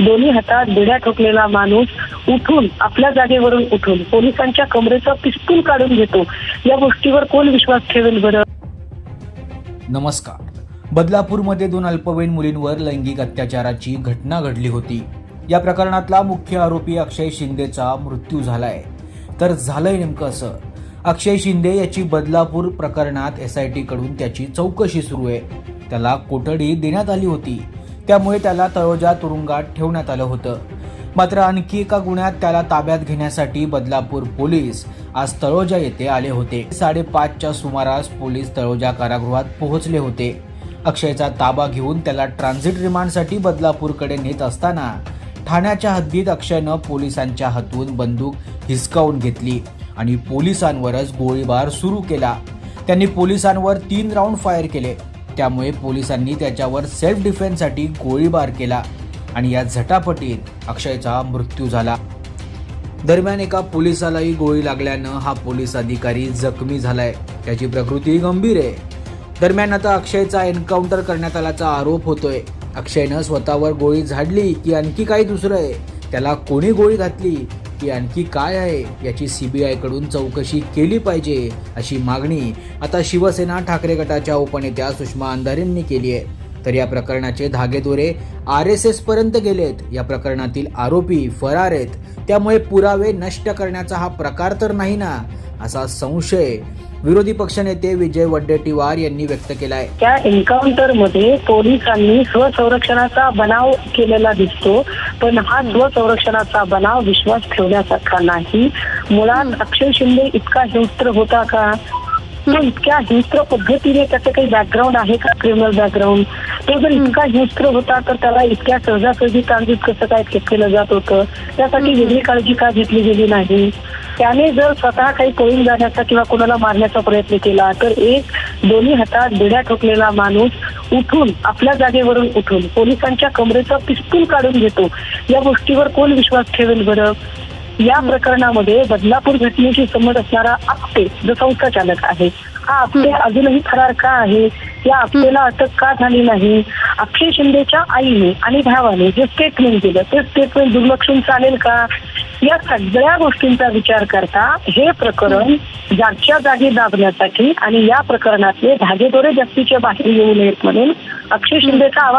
दोन्ही हातात बिड्या ठोकलेला माणूस उठून आपल्या जागेवरून उठून पोलिसांच्या कमरेचा पिस्तूल काढून घेतो. या गोष्टीवर कोण विश्वास ठेवेल बरं? नमस्कार. बदलापूरमध्ये दोन अल्पवयीन मुलींवर लैंगिक अत्याचाराची घटना घडली होती. या प्रकरणातला मुख्य आरोपी अक्षय शिंदेचा मृत्यू झालाय. तर झालंय नेमकं असं. अक्षय शिंदे याची बदलापूर प्रकरणात एस आय टी कडून त्याची चौकशी सुरू आहे. त्याला कोठडी देण्यात आली होती. त्यामुळे त्याला तळोजा तुरुंगात ठेवण्यात आलं होतं. मात्र आणखी एका गुन्ह्यात त्याला ताब्यात घेण्यासाठी बदलापूर पोलीस आज तळोजा येथे आले होते. साडेपाचच्या सुमारास पोलीस तळोजा कारागृहात पोहोचले होते. अक्षयचा ताबा घेऊन त्याला ट्रान्झिट रिमांडसाठी बदलापूरकडे नेत असताना ठाण्याच्या हद्दीत अक्षयनं पोलिसांच्या हातून बंदूक हिसकावून घेतली आणि पोलिसांवरच गोळीबार सुरू केला. त्यांनी पोलिसांवर तीन राऊंड फायर केले. त्यामुळे पोलिसांनी त्याच्यावर सेल्फ डिफेन्ससाठी गोळीबार केला आणि या झटापटीत अक्षयचा मृत्यू झाला. दरम्यान एका पोलिसालाही गोळी लागल्यानं हा पोलीस अधिकारी जखमी झालाय. त्याची प्रकृती गंभीर आहे. दरम्यान आता अक्षयचा एन्काउंटर करण्यात आल्याचा आरोप होतोय. अक्षयनं स्वतःवर गोळी झाडली की आणखी काही दुसरं आहे? त्याला कोणी गोळी घातली? की आणखी काय आहे? याची सीबीआयकडून चौकशी केली पाहिजे अशी मागणी आता शिवसेना ठाकरे गटाच्या उपनेत्या सुषमा अंधारेंनी केली आहे. तर या प्रकरणाचे धागेदोरे आर एस एस पर्यंत गेलेत. या प्रकरणातील आरोपी फरार आहेत. त्यामुळे पुरावे नष्ट करण्याचा हा प्रकार तर नाही ना असा संशय विरोधी पक्षनेते विजय वड्डेटीवार यांनी व्यक्त केलाय. त्या एन्काउंटरमध्ये पोलिसांनी स्वसंरक्षणाचा बनाव केलेला दिसतो पण हा स्वसंरक्षणाचा बनाव विश्वास ठेवण्यासारखा नाही. मुळात अक्षय शिंदे इतका हिंस्त्र होता का? तो इतक्या हिंस्त्र पद्धतीने त्याचं काही बॅकग्राऊंड आहे का क्रिमिनल बॅकग्राऊंड तो जर इतका हिंस्त्र होता तर त्याला इतक्या सहजासहजी ट्रान्झिट कसं काय केलं जात होतं? त्यासाठी वेगळी काळजी का घेतली गेली नाही? त्याने जर स्वतः काही पळून जाण्याचा किंवा कोणाला मारण्याचा प्रयत्न केला तर एक दोन्ही हातात बेड्या ठोकलेला माणूस उठून आपल्या जागेवरून उठून पोलिसांच्या कमरेचं पिस्तूल काढून घेतो. या गोष्टीवर कोण विश्वास ठेवेल बरं? या प्रकरणामध्ये बदलापूर घटनेशी संबंध असणारा आपटे जो संस्था चालक आहे हा आपटे अजूनही फरार का आहे? या आपटेला अटक का झाली नाही? अक्षय शिंदेच्या आईने आणि भावाने जे स्टेटमेंट दिलं ते स्टेटमेंट दुर्लक्षून चालेल का? या सगळ्या गोष्टींचा विचार करता हे प्रकरण जागच्या जागी दाबण्यासाठी आणि या प्रकरणातले धागेदोरे जास्तीच्या बाहेर येऊ नयेत म्हणून अक्षय शिंदेचा आवाज